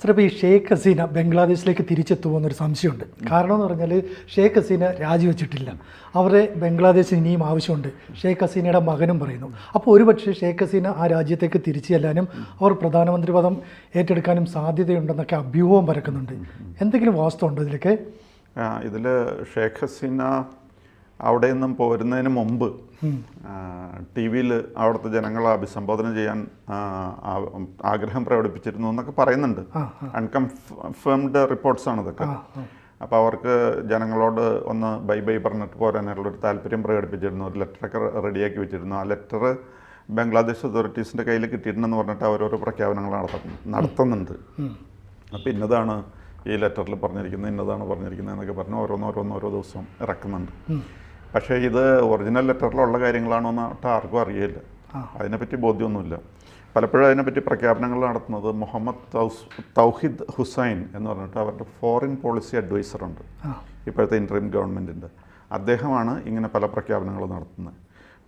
Sir ഈ ഷേഖ് ഹസീന ബംഗ്ലാദേശിലേക്ക് തിരിച്ചെത്തുമെന്നൊരു സംശയമുണ്ട്. കാരണം എന്ന് പറഞ്ഞാൽ ഷേഖ് ഹസീന രാജിവെച്ചിട്ടില്ല. അവരെ ബംഗ്ലാദേശിന് ഇനിയും ആവശ്യമുണ്ട്. ഷേഖ് ഹസീനയുടെ മകനും പറയുന്നു. അപ്പോൾ ഒരുപക്ഷെ ഷേഖ് ഹസീന ആ രാജ്യത്തേക്ക് തിരിച്ചു ചെല്ലാനും അവർ പ്രധാനമന്ത്രി പദം ഏറ്റെടുക്കാനും സാധ്യതയുണ്ടെന്നൊക്കെ അഭ്യൂഹവും പരക്കുന്നുണ്ട്. എന്തെങ്കിലും വാസ്തവമുണ്ടോ ഇതിലൊക്കെ? ഇതിൽ ഷേഖ് ഹസീന അവിടെ നിന്നും പോരുന്നതിന് മുമ്പ് ടി വിയിൽ അവിടുത്തെ ജനങ്ങളെ അഭിസംബോധന ചെയ്യാൻ ആഗ്രഹം പ്രകടിപ്പിച്ചിരുന്നു എന്നൊക്കെ പറയുന്നുണ്ട്. അൺകൺഫേംഡ് റിപ്പോർട്ട്സ് ആണ് ഇതൊക്കെ. അപ്പോൾ അവർക്ക് ജനങ്ങളോട് ഒന്ന് ബൈ ബൈ പറഞ്ഞിട്ട് പോരാനുള്ള ഒരു താല്പര്യം പ്രകടിപ്പിച്ചിരുന്നു. ഒരു ലെറ്ററൊക്കെ റെഡിയാക്കി വെച്ചിരുന്നു. ആ ലെറ്റർ ബംഗ്ലാദേശ് അതോറിറ്റീസിന്റെ കയ്യിൽ കിട്ടിയിട്ടുണ്ടെന്ന് പറഞ്ഞിട്ട് അവരോരോ പ്രഖ്യാപനങ്ങൾ നടത്തുന്നു നടത്തുന്നുണ്ട്. അപ്പോൾ ഇന്നതാണ് ഈ ലെറ്ററിൽ പറഞ്ഞിരിക്കുന്നത് ഇന്നതാണ് പറഞ്ഞിരിക്കുന്നത് എന്നൊക്കെ പറഞ്ഞ് ഓരോന്നോരോന്നോരോ ഓരോന്ന് ഓരോ ദിവസം ഇറക്കുന്നുണ്ട്. പക്ഷേ ഇത് ഒറിജിനൽ ലെറ്ററിലുള്ള കാര്യങ്ങളാണോ എന്ന് ആർക്കും അറിയില്ല. അതിനെപ്പറ്റി ബോധ്യമൊന്നുമില്ല. പലപ്പോഴും അതിനെപ്പറ്റി പ്രഖ്യാപനങ്ങൾ നടത്തുന്നത് മുഹമ്മദ് തൗഹിദ് ഹുസൈൻ എന്ന് പറഞ്ഞിട്ട് അവരുടെ ഫോറിൻ പോളിസി അഡ്വൈസറുണ്ട് ഇപ്പോഴത്തെ ഇൻട്രീം ഗവൺമെന്റിന്റെ അദ്ദേഹമാണ് ഇങ്ങനെ പല പ്രഖ്യാപനങ്ങളും നടത്തുന്നത്.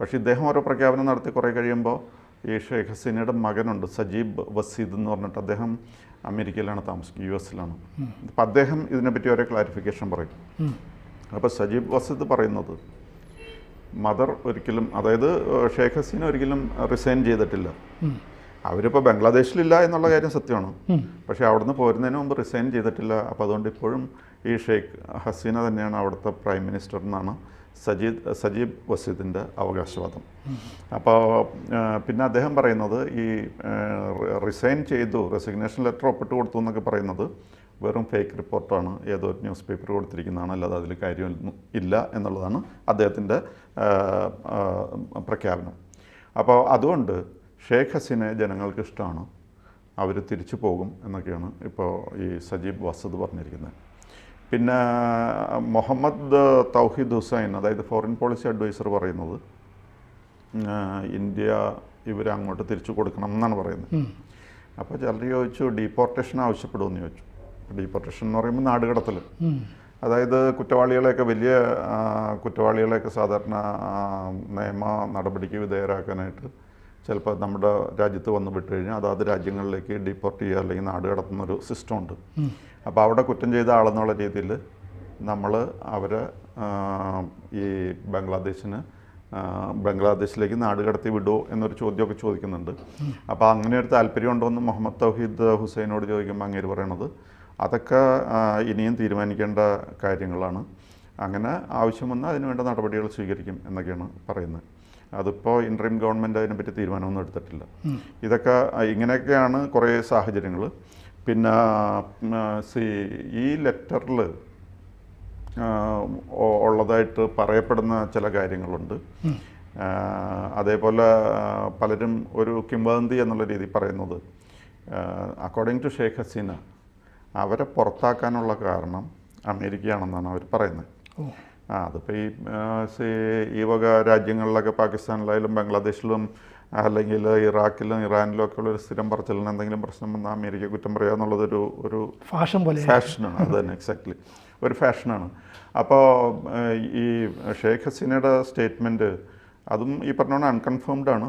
പക്ഷേ ഇദ്ദേഹം ഓരോ പ്രഖ്യാപനം നടത്തി കുറേ കഴിയുമ്പോൾ ഈ ഷെയ്ഖ് ഹസീനയുടെ മകനുണ്ട് സജീബ് വസീദ് എന്ന് പറഞ്ഞിട്ട് അദ്ദേഹം അമേരിക്കയിലാണ് താമസിക്കുന്നത് യു എസിലാണ്. അപ്പം അദ്ദേഹം ഇതിനെപ്പറ്റി ഓരോ ക്ലാരിഫിക്കേഷൻ പറയും. അപ്പോൾ സജീബ് വസീദ് പറയുന്നത് മദർ ഒരിക്കലും അതായത് ഷേഖ് ഹസീന ഒരിക്കലും റിസൈൻ ചെയ്തിട്ടില്ല. അവരിപ്പോൾ ബംഗ്ലാദേശിലില്ല എന്നുള്ള കാര്യം സത്യമാണ്. പക്ഷേ അവിടുന്ന് പോരുന്നതിന് മുമ്പ് റിസൈൻ ചെയ്തിട്ടില്ല. അപ്പോൾ അതുകൊണ്ട് ഇപ്പോഴും ഈ ഷെയ്ഖ് ഹസീന തന്നെയാണ് അവിടുത്തെ പ്രൈം മിനിസ്റ്റർ എന്നാണ് സജീദ് സജീബ് വസീദിന്റെ അവകാശവാദം. അപ്പോൾ പിന്നെ അദ്ദേഹം പറയുന്നത് ഈ റിസൈൻ ചെയ്തു റെസിഗ്നേഷൻ ലെറ്റർ ഒപ്പിട്ട് കൊടുത്തു എന്നൊക്കെ പറയുന്നത് വെറും ഫേക്ക് റിപ്പോർട്ടാണ് ഏതോ ന്യൂസ് പേപ്പർ കൊടുത്തിരിക്കുന്നതാണ് അല്ലാതെ അതിൽ കാര്യമൊന്നും ഇല്ല എന്നുള്ളതാണ് അദ്ദേഹത്തിന്റെ പ്രഖ്യാപനം. അപ്പോൾ അതുകൊണ്ട് ഷേഖ് ഹസീനെ ജനങ്ങൾക്ക് ഇഷ്ടമാണ് അവർ തിരിച്ചു പോകും എന്നൊക്കെയാണ് ഇപ്പോൾ ഈ സജീബ് വസദ് പറഞ്ഞിരിക്കുന്നത്. പിന്നെ മുഹമ്മദ് തൗഹീദ് ഹുസൈൻ അതായത് ഫോറിൻ പോളിസി അഡ്വൈസർ പറയുന്നത് ഇന്ത്യ ഇവരെ അങ്ങോട്ട് തിരിച്ചു കൊടുക്കണം എന്നാണ് പറയുന്നത്. അപ്പോൾ ചിലർ ചോദിച്ചു ഡീപ്പോർട്ടേഷൻ ആവശ്യപ്പെടുമെന്ന് ചോദിച്ചു. ഡീപ്പോർട്ടേഷൻ എന്ന് പറയുമ്പോൾ നാടുകടത്തൽ അതായത് കുറ്റവാളികളെയൊക്കെ വലിയ കുറ്റവാളികളെയൊക്കെ സാധാരണ നിയമ നടപടിക്ക് വിധേയരാക്കാനായിട്ട് ചിലപ്പോൾ നമ്മുടെ രാജ്യത്ത് വന്നു വിട്ട് കഴിഞ്ഞാൽ അതാത് രാജ്യങ്ങളിലേക്ക് ഡീപ്പോർട്ട് ചെയ്യുക അല്ലെങ്കിൽ നാട് കടത്തുന്ന ഒരു സിസ്റ്റം ഉണ്ട് അപ്പോൾ അവിടെ കുറ്റം ചെയ്ത ആളെന്നുള്ള രീതിയിൽ നമ്മൾ അവരെ ഈ ബംഗ്ലാദേശിന് ബംഗ്ലാദേശിലേക്ക് നാട് കടത്തി വിടുമോ എന്നൊരു ചോദ്യമൊക്കെ ചോദിക്കുന്നുണ്ട്. അപ്പോൾ അങ്ങനെ ഒരു താല്പര്യം ഉണ്ടോ എന്ന് മുഹമ്മദ് തൗഹീദ് ഹുസൈനോട് ചോദിക്കുമ്പോൾ അങ്ങേര് പറയണത് അതൊക്കെ ഇനിയും തീരുമാനിക്കേണ്ട കാര്യങ്ങളാണ്. അങ്ങനെ ആവശ്യം വന്നാൽ അതിനുവേണ്ട നടപടികൾ സ്വീകരിക്കും എന്നൊക്കെയാണ് പറയുന്നത്. അതിപ്പോൾ ഇൻട്രീം ഗവൺമെന്റ് അതിനെപ്പറ്റി തീരുമാനമൊന്നും എടുത്തിട്ടില്ല. ഇതൊക്കെ ഇങ്ങനെയൊക്കെയാണ് കുറേ സാഹചര്യങ്ങൾ പിന്നെ സി ഈ ലെറ്ററിൽ ഉള്ളതായിട്ട് പറയപ്പെടുന്ന ചില കാര്യങ്ങളുണ്ട്. അതേപോലെ പലരും ഒരു കിംവദന്തി എന്നുള്ള രീതി പറയുന്നത്. അക്കോർഡിംഗ് ടു ഷെയ്ഖ് ഹസീന അവരെ പുറത്താക്കാനുള്ള കാരണം അമേരിക്കയാണെന്നാണ് അവർ പറയുന്നത്. ആ അതിപ്പോൾ ഈ ഈ വക രാജ്യങ്ങളിലൊക്കെ പാകിസ്ഥാനിലായാലും ബംഗ്ലാദേശിലും അല്ലെങ്കിൽ ഇറാഖിലും ഇറാനിലും ഒക്കെ ഉള്ള ഒരു സ്ഥിരം പറച്ചിലിന് എന്തെങ്കിലും പ്രശ്നം വന്നാൽ അമേരിക്ക കുറ്റം പറയുക എന്നുള്ളതൊരു ഒരു ഫാഷൻ പോലെ ഫാഷനാണ്. അത് തന്നെ എക്സാക്ട്ലി ഒരു ഫാഷനാണ്. അപ്പോൾ ഈ ഷെയ്ഖ് ഹസീനയുടെ സ്റ്റേറ്റ്മെന്റ് അതും ഈ പറഞ്ഞോണ്ട് അൺകൺഫേംഡ് ആണ്.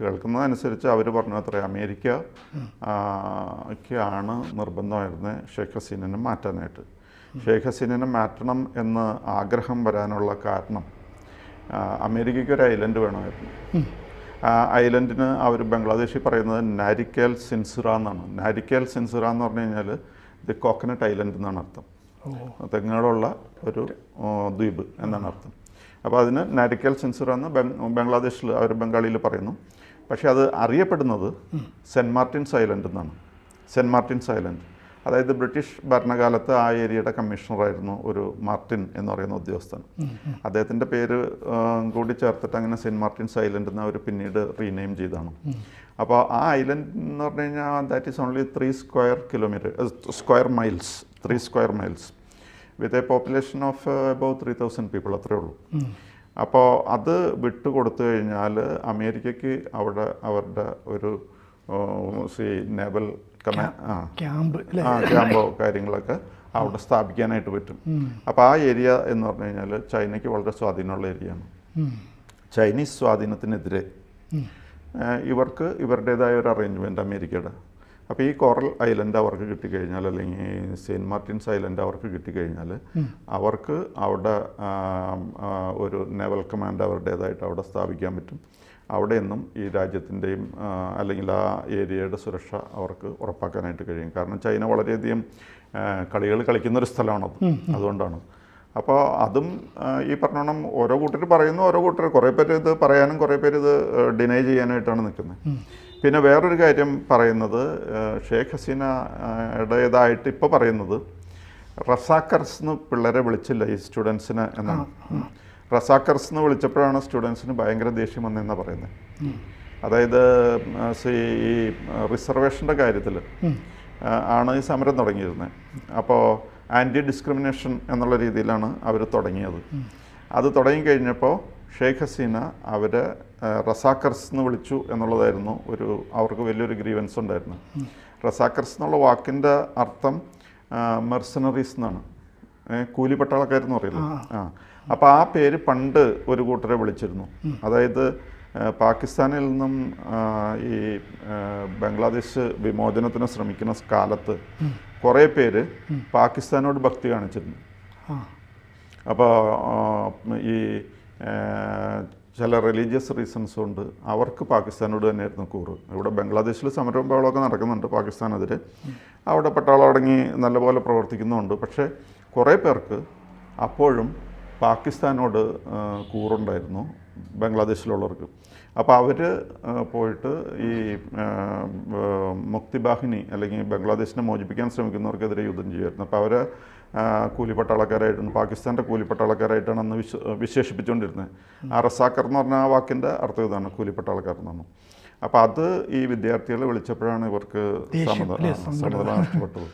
കേൾക്കുന്നതനുസരിച്ച് അവർ പറഞ്ഞു അത്ര അമേരിക്ക ഒക്കെയാണ് നിർബന്ധമായിരുന്നത് ഷെയ്ഖ് ഹസീനനെ മാറ്റാനായിട്ട്. ഷെയ്ഖ് ഹസീനനെ മാറ്റണം എന്ന് ആഗ്രഹം വരാനുള്ള കാരണം അമേരിക്കയ്ക്ക് ഒരു ഐലൻഡ് വേണമായിരുന്നു. ആ ഐലൻഡിന് അവർ ബംഗ്ലാദേശിൽ പറയുന്നത് നാരിക്കേൽ സിൻസുറ എന്നാണ്. നാരിക്കേൽ സിൻസുറ എന്ന് പറഞ്ഞു കഴിഞ്ഞാൽ ഇത് കോക്കനട്ട് ഐലൻഡ് എന്നാണ് അർത്ഥം. തെങ്ങുകളുള്ള ഒരു ദ്വീപ് എന്നാണ് അർത്ഥം. അപ്പോൾ അതിന് നാരിക്കൽ സെൻസർ എന്ന് ബംഗ്ലാദേശിൽ അവർ ബംഗാളിയിൽ പറയുന്നു. പക്ഷേ അത് അറിയപ്പെടുന്നത് സെന്റ് മാർട്ടിൻസ് ഐലൻഡ് എന്നാണ്. Saint Martin's Island. അതായത് ബ്രിട്ടീഷ് ഭരണകാലത്ത് ആ ഏരിയയുടെ കമ്മീഷണറായിരുന്നു ഒരു മാർട്ടിൻ എന്ന് പറയുന്ന ഉദ്യോഗസ്ഥൻ. അദ്ദേഹത്തിന്റെ പേര് കൂടി ചേർത്തിട്ട് അങ്ങനെ സെന്റ് മാർട്ടിൻസ് ഐലൻഡ് എന്ന് അവർ പിന്നീട് റീനെയിം ചെയ്താണ് അപ്പോൾ ആ ഐലൻഡ് എന്ന് പറഞ്ഞു കഴിഞ്ഞാൽ that is only three square kilometre square miles three square miles with a population of about three thousand people അത്രേ ഉള്ളൂ. അപ്പോൾ അത് വിട്ടു കൊടുത്തു കഴിഞ്ഞാൽ അമേരിക്കയ്ക്ക് അവിടെ അവരുടെ ഒരു സി നേവൽ ക്യാമ്പ് ആ ക്യാമ്പോ കാര്യങ്ങളൊക്കെ അവിടെ സ്ഥാപിക്കാനായിട്ട് പറ്റും. അപ്പോൾ ആ ഏരിയ എന്ന് പറഞ്ഞു കഴിഞ്ഞാൽ ചൈനയ്ക്ക് വളരെ സ്വാധീനമുള്ള ഏരിയയാണ്. ചൈനീസ് സ്വാധീനത്തിനെതിരെ ഇവർക്ക് ഇവരുടേതായ ഒരു അറേഞ്ച്മെന്റ് അമേരിക്കയുടെ. അപ്പോൾ ഈ കോറൽ ഐലൻഡ് അവർക്ക് കിട്ടിക്കഴിഞ്ഞാൽ അല്ലെങ്കിൽ സെയിന്റ് മാർട്ടിൻസ് ഐലൻഡ് അവർക്ക് കിട്ടിക്കഴിഞ്ഞാൽ അവർക്ക് അവിടെ ഒരു നേവൽ കമാൻഡ് അവരുടേതായിട്ട് അവിടെ സ്ഥാപിക്കാൻ പറ്റും. അവിടെ നിന്നും ഈ രാജ്യത്തിന്റെയും അല്ലെങ്കിൽ ആ ഏരിയയുടെ സുരക്ഷ അവർക്ക് ഉറപ്പാക്കാനായിട്ട് കഴിയും. കാരണം ചൈന വളരെയധികം കളികൾ കളിക്കുന്നൊരു സ്ഥലമാണത്. അതുകൊണ്ടാണ്. അപ്പോൾ അതും ഈ പറഞ്ഞോണം ഓരോ കൂട്ടർ പറയുന്നു ഓരോ കൂട്ടർ കുറേ പേര് ഇത് പറയാനും കുറേ പേര് ഇത് ഡിനൈ ചെയ്യാനായിട്ടാണ് നിൽക്കുന്നത്. പിന്നെ വേറൊരു കാര്യം പറയുന്നത് ഷേഖ് ഹസീനയുടേതായിട്ട് ഇപ്പോൾ പറയുന്നത് റസാക്കർസ് എന്ന് പിള്ളേരെ വിളിച്ചില്ല ഈ സ്റ്റുഡൻസിന് എന്നാണ്. റസാക്കർസ് എന്ന് വിളിച്ചപ്പോഴാണ് സ്റ്റുഡൻസിന് ഭയങ്കര ദേഷ്യം വന്നതെന്നാണ് പറയുന്നത് അതായത് ഈ റിസർവേഷന്റെ കാര്യത്തിൽ ആണ് ഈ സമരം തുടങ്ങിയിരുന്നത് അപ്പോൾ ആന്റി ഡിസ്ക്രിമിനേഷൻ എന്നുള്ള രീതിയിലാണ് അവർ തുടങ്ങിയത്. അത് തുടങ്ങിക്കഴിഞ്ഞപ്പോൾ ഷെയ്ഖ് ഹസീന അവരെ റസാക്കർസ് എന്ന് വിളിച്ചു എന്നുള്ളതായിരുന്നു ഒരു അവർക്ക് വലിയൊരു ഗ്രീവൻസ് ഉണ്ടായിരുന്നു റസാക്കർസ് എന്നുള്ള വാക്കിന്റെ അർത്ഥം മെർസനറീസ് എന്നാണ്. കൂലി പട്ടാളക്കാരെന്ന് പറയില്ല ആ. അപ്പോൾ ആ പേര് പണ്ട് ഒരു കൂട്ടരെ വിളിച്ചിരുന്നു. അതായത് പാകിസ്ഥാനിൽ നിന്നും ഈ ബംഗ്ലാദേശ് വിമോചനത്തിന് ശ്രമിക്കുന്ന കാലത്ത് കുറേ പേര് പാകിസ്ഥാനോട് ഭക്തി കാണിച്ചിരുന്നു. അപ്പോൾ ഈ ചില റിലീജിയസ് റീസൺസ് കൊണ്ട് അവർക്ക് പാകിസ്ഥാനോട് തന്നെയായിരുന്നു കൂറ്. ഇവിടെ ബംഗ്ലാദേശിൽ സമരവും ബഹളമൊക്കെ നടക്കുന്നുണ്ട് പാകിസ്ഥാനെതിരെ. അവിടെ പട്ടാളം അടങ്ങി നല്ലപോലെ പ്രവർത്തിക്കുന്നുണ്ട്. പക്ഷേ കുറേ പേർക്ക് അപ്പോഴും പാകിസ്ഥാനോട് കൂറുണ്ടായിരുന്നു ബംഗ്ലാദേശിലുള്ളവർക്ക്. അപ്പോൾ അവർ പോയിട്ട് ഈ മുക്തിബാഹിനി അല്ലെങ്കിൽ ബംഗ്ലാദേശിനെ മോചിപ്പിക്കാൻ ശ്രമിക്കുന്നവർക്കെതിരെ യുദ്ധം ചെയ്യുമായിരുന്നു. അപ്പോൾ അവർ കൂലിപ്പട്ടാളക്കാരായിട്ടാണ് പാകിസ്ഥാന്റെ കൂലിപ്പട്ടാളക്കാരായിട്ടാണ് അന്ന് വിശ വിശേഷിപ്പിച്ചുകൊണ്ടിരുന്നത്. ആ റസാക്കർ എന്ന് പറഞ്ഞ ആ വാക്കിന്റെ അർത്ഥം ഇതാണ് കൂലിപ്പട്ടാളക്കാർ എന്നാണ് അപ്പോൾ അത് ഈ വിദ്യാർത്ഥികളെ വിളിച്ചപ്പോഴാണ് ഇവർക്ക് സമ്മതം നഷ്ടപ്പെട്ടത്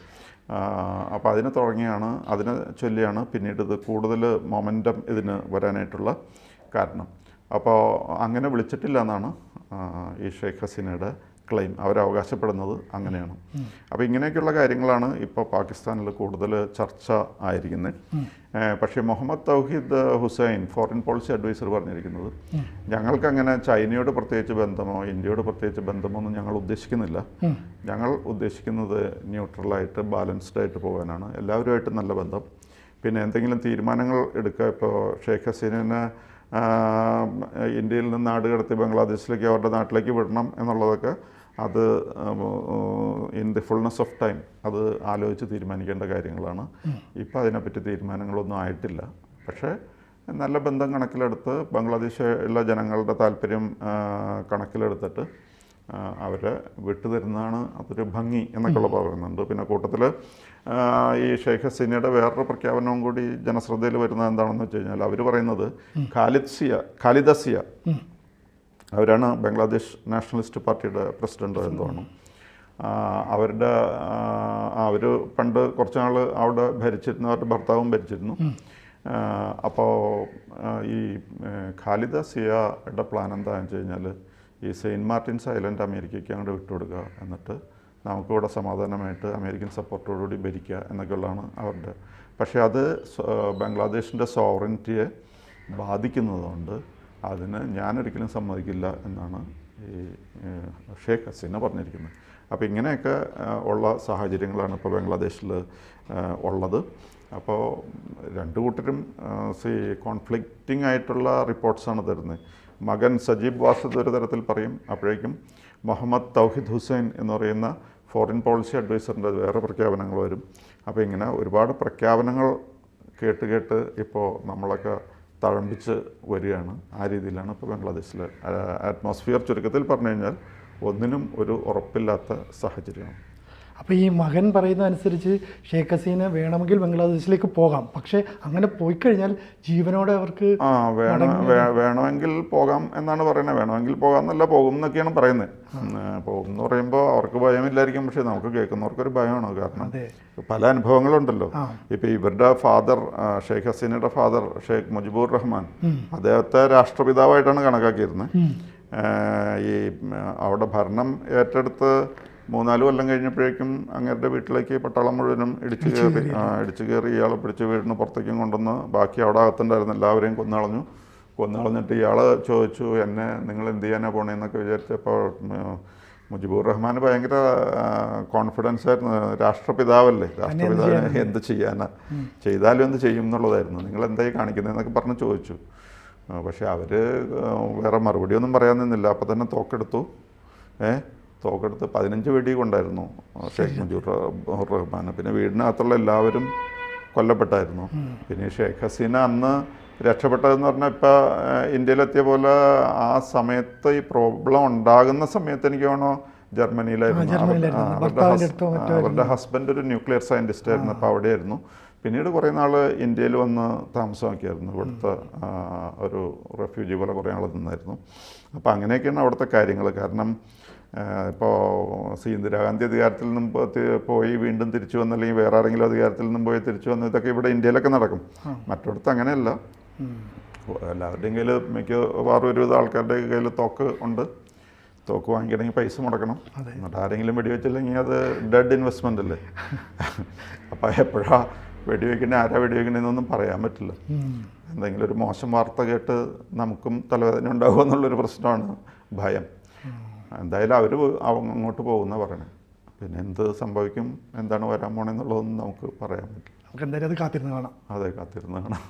അപ്പോൾ അതിനെ തുടങ്ങിയാണ് അതിനെ ചൊല്ലിയാണ് പിന്നീട് ഇത് കൂടുതൽ മൊമെന്റം ഇതിന് വരാനായിട്ടുള്ള കാരണം. അപ്പോൾ അങ്ങനെ വിളിച്ചിട്ടില്ല എന്നാണ് ഈ ഷെയ്ഖ് ഹസീനയുടെ ക്ലെയിം. അവരവകാശപ്പെടുന്നത് അങ്ങനെയാണ്. അപ്പോൾ ഇങ്ങനെയൊക്കെയുള്ള കാര്യങ്ങളാണ് ഇപ്പോൾ പാകിസ്ഥാനിൽ കൂടുതൽ ചർച്ച ആയിരിക്കുന്നത്. പക്ഷേ Muhammad Touhid Hussain foreign policy adviser പറഞ്ഞിരിക്കുന്നത് ഞങ്ങൾക്കങ്ങനെ ചൈനയോട് പ്രത്യേകിച്ച് ബന്ധമോ ഇന്ത്യയോട് പ്രത്യേകിച്ച് ബന്ധമോ ഒന്നും ഞങ്ങൾ ഉദ്ദേശിക്കുന്നില്ല. ഞങ്ങൾ ഉദ്ദേശിക്കുന്നത് ന്യൂട്രലായിട്ട് ബാലൻസ്ഡ് ആയിട്ട് പോകാനാണ്. എല്ലാവരുമായിട്ടും നല്ല ബന്ധം. പിന്നെ എന്തെങ്കിലും തീരുമാനങ്ങൾ എടുക്കുക ഇപ്പോൾ ഷെയ്ഖ് ഹസീനെ ഇന്ത്യയിൽ നിന്ന് നാട് കടത്തി ബംഗ്ലാദേശിലേക്ക് അവരുടെ നാട്ടിലേക്ക് വിടണം എന്നുള്ളതൊക്കെ അത് in the fullness of time അത് ആലോചിച്ച് തീരുമാനിക്കേണ്ട കാര്യങ്ങളാണ്. ഇപ്പം അതിനെപ്പറ്റി തീരുമാനങ്ങളൊന്നും ആയിട്ടില്ല. പക്ഷേ നല്ല ബന്ധം കണക്കിലെടുത്ത് ബംഗ്ലാദേശിലെ ജനങ്ങളുടെ താല്പര്യം കണക്കിലെടുത്തിട്ട് അവരെ വിട്ടുതരുന്നതാണ് അതൊരു ഭംഗി എന്നൊക്കെയുള്ള പറയുന്നുണ്ട്. പിന്നെ കൂട്ടത്തിൽ ഈ ഷെയ്ഖ് ഹസീനയുടെ വേറൊരു പ്രഖ്യാപനവും കൂടി ജനശ്രദ്ധയിൽ വരുന്നത് എന്താണെന്ന് വെച്ച് കഴിഞ്ഞാൽ അവർ പറയുന്നത് ഖാലിദ്സിയ ഖാലിദസിയ. അവരാണ് ബംഗ്ലാദേശ് നാഷണലിസ്റ്റ് പാർട്ടിയുടെ പ്രസിഡന്റ് എന്താണ് അവരുടെ അവർ പണ്ട് കുറച്ച് നാൾ അവിടെ ഭരിച്ചിരുന്നു അവരുടെ ഭർത്താവും ഭരിച്ചിരുന്നു. അപ്പോൾ ഈ ഖാലിദ സിയയുടെ പ്ലാൻ എന്താണെന്ന് വെച്ച് കഴിഞ്ഞാൽ ഈ സെയിന്റ് മാർട്ടിൻസ് ഐലൻഡ് അമേരിക്കയ്ക്ക് അങ്ങോട്ട് വിട്ടുകൊടുക്കുക. എന്നിട്ട് നമുക്കിവിടെ സമാധാനമായിട്ട് അമേരിക്കൻ സപ്പോർട്ടോടുകൂടി ഭരിക്കുക എന്നൊക്കെയുള്ളതാണ് അവരുടെ. പക്ഷേ അത് ബംഗ്ലാദേശിന്റെ സോവറിനിറ്റിയെ ബാധിക്കുന്നതുകൊണ്ട് അതിന് ഞാനൊരിക്കലും സമ്മതിക്കില്ല എന്നാണ് ഈ ഷേഖ് ഹസീന പറഞ്ഞിരിക്കുന്നത്. അപ്പോൾ ഇങ്ങനെയൊക്കെ ഉള്ള സാഹചര്യങ്ങളാണ് ഇപ്പോൾ ബംഗ്ലാദേശിൽ ഉള്ളത്. അപ്പോൾ രണ്ടു കൂട്ടരും സി കോൺഫ്ലിക്റ്റിംഗ് ആയിട്ടുള്ള റിപ്പോർട്ട്സാണ് തരുന്നത്. മകൻ സജീബ് വാസത് ഒരു തരത്തിൽ പറയും. അപ്പോഴേക്കും മുഹമ്മദ് തൗഹിദ് ഹുസൈൻ എന്ന് പറയുന്ന ഫോറിൻ പോളിസി അഡ്വൈസറിന്റെ വേറെ പ്രഖ്യാപനങ്ങൾ വരും. അപ്പോൾ ഇങ്ങനെ ഒരുപാട് പ്രഖ്യാപനങ്ങൾ കേട്ട് കേട്ട് ഇപ്പോൾ നമ്മളൊക്കെ തഴമ്പിച്ച് വരികയാണ്. ആ രീതിയിലാണ് ഇപ്പോൾ ബംഗ്ലാദേശിലെ അറ്റ്മോസ്ഫിയർ ചുരുക്കത്തിൽ പറഞ്ഞു കഴിഞ്ഞാൽ ഒന്നിനും ഒരു ഉറപ്പില്ലാത്ത സാഹചര്യമാണ്. അപ്പോൾ ഈ മകൻ പറയുന്ന അനുസരിച്ച് ഷേഖ് ഹസീന വേണമെങ്കിൽ ബംഗ്ലാദേശിലേക്ക് പോകാം. പക്ഷേ അങ്ങനെ പോയി കഴിഞ്ഞാൽ ജീവനോടെ അവർക്ക് ആ വേണം വേണമെങ്കിൽ പോകാം എന്നാണ് പറയുന്നത്. വേണമെങ്കിൽ പോകാം എന്നല്ല പോകും എന്നൊക്കെയാണ് പറയുന്നത്. പോകും എന്ന് പറയുമ്പോൾ അവർക്ക് ഭയമില്ലായിരിക്കും. പക്ഷേ നമുക്ക് കേൾക്കുന്നവർക്കൊരു ഭയമാണ്. കാരണം പല അനുഭവങ്ങളുണ്ടല്ലോ. ഉണ്ടല്ലോ ഇപ്പൊ ഇവരുടെ ഫാദർ ഷേഖ് ഹസീനയുടെ ഫാദർ ഷേഖ് മുജിബുർ റഹ്മാൻ അദ്ദേഹത്തെ രാഷ്ട്രപിതാവായിട്ടാണ് കണക്കാക്കിയിരുന്നത്. ഈ അവിടെ ഭരണം ഏറ്റെടുത്ത് മൂന്നാൽ കൊല്ലം കഴിഞ്ഞപ്പോഴേക്കും അങ്ങേരുടെ വീട്ടിലേക്ക് പട്ടാളം മുഴുവനും ഇടിച്ചു കയറി. ഇടിച്ചു കയറി ഇയാളെ പിടിച്ച് വീടിന് പുറത്തേക്കും കൊണ്ടുവന്ന് ബാക്കി അവിടെ അകത്തുണ്ടായിരുന്നു. എല്ലാവരെയും കൊന്നളഞ്ഞു. കൊന്നളഞ്ഞിട്ട് ഇയാളെ ചോദിച്ചു എന്നെ നിങ്ങൾ എന്ത് ചെയ്യാനാണ് പോണേന്നൊക്കെ വിചാരിച്ചപ്പോൾ മുജിബുർ റഹ്മാൻ ഭയങ്കര കോൺഫിഡൻസ് ആയിരുന്നു. രാഷ്ട്രപിതാവല്ലേ? രാഷ്ട്രപിതാവിനെ എന്ത് ചെയ്യാനാ? ചെയ്താലും എന്ത് ചെയ്യും എന്നുള്ളതായിരുന്നു. നിങ്ങൾ എന്തായി കാണിക്കുന്നതെന്നൊക്കെ പറഞ്ഞ് ചോദിച്ചു. പക്ഷേ അവർ വേറെ മറുപടിയൊന്നും പറയാൻ നിന്നില്ല. അപ്പോൾ തന്നെ തോക്കെടുത്തു. ഏ തോക്കെടുത്ത് പതിനഞ്ച് വെടി കൊണ്ടായിരുന്നു ഷെയ്ഖ് മുജീർ റഹ്മാൻ പിന്നെ വീടിനകത്തുള്ള എല്ലാവരും കൊല്ലപ്പെട്ടായിരുന്നു. പിന്നെ ഷെയ്ഖ് ഹസീന അന്ന് രക്ഷപ്പെട്ടതെന്ന് പറഞ്ഞാൽ ഇപ്പോൾ ഇന്ത്യയിലെത്തിയ പോലെ ആ സമയത്ത് ഈ പ്രോബ്ലം ഉണ്ടാകുന്ന സമയത്ത് എനിക്ക് വേണോ ജർമ്മനിയിലായിരുന്നു. അവരുടെ ഹസ്ബൻഡ് ഒരു ന്യൂക്ലിയർ സയന്റിസ്റ്റ് ആയിരുന്നു അപ്പോൾ അവിടെയായിരുന്നു. പിന്നീട് കുറേ നാൾ ഇന്ത്യയിൽ വന്ന് താമസമാക്കിയായിരുന്നു. ഇവിടുത്തെ ഒരു റെഫ്യൂജി പോലെ കുറേ നാൾ നിന്നായിരുന്നു. അപ്പോൾ അങ്ങനെയൊക്കെയാണ് അവിടുത്തെ കാര്യങ്ങൾ കാരണം ഇപ്പോൾ സി ഇന്ദിരാഗാന്ധി അധികാരത്തിൽ നിന്നും പോയി വീണ്ടും തിരിച്ചു വന്ന അല്ലെങ്കിൽ വേറെ ആരെങ്കിലും അധികാരത്തിൽ നിന്നും പോയി തിരിച്ചു വന്നു ഇതൊക്കെ ഇവിടെ ഇന്ത്യയിലൊക്കെ നടക്കും. മറ്റിടത്ത് അങ്ങനെയല്ല. എല്ലാവരുടെയും കയ്യിൽ മിക്കവാറും ഒരുവിധ ആൾക്കാരുടെ കയ്യിൽ തോക്ക് ഉണ്ട്. തോക്ക് വാങ്ങിക്കണമെങ്കിൽ പൈസ മുടക്കണം. എന്നിട്ട് ആരെങ്കിലും വെടിവെച്ചില്ലെങ്കിൽ അത് ഡെഡ് ഇൻവെസ്റ്റ്മെന്റ് അല്ലേ? അപ്പോൾ എപ്പോഴാ വെടിവെക്കണേ ആരാ വെടിവെക്കണേന്നൊന്നും പറയാൻ പറ്റില്ല. എന്തെങ്കിലും ഒരു മോശം വാർത്ത കേട്ട് നമുക്കും തലവേദന ഉണ്ടാകുമോ എന്നുള്ളൊരു പ്രശ്നമാണ് ഭയം. എന്തായാലും അവർ അങ്ങോട്ട് പോകുന്ന പറയണേ. പിന്നെ എന്ത് സംഭവിക്കും എന്താണ് വരാൻ പോണെന്നുള്ളതൊന്നും നമുക്ക് പറയാൻ പറ്റില്ല. നമുക്ക് എന്തായാലും അത് കാത്തിരുന്ന് കാണാം. അതെ കാത്തിരുന്ന് കാണാം.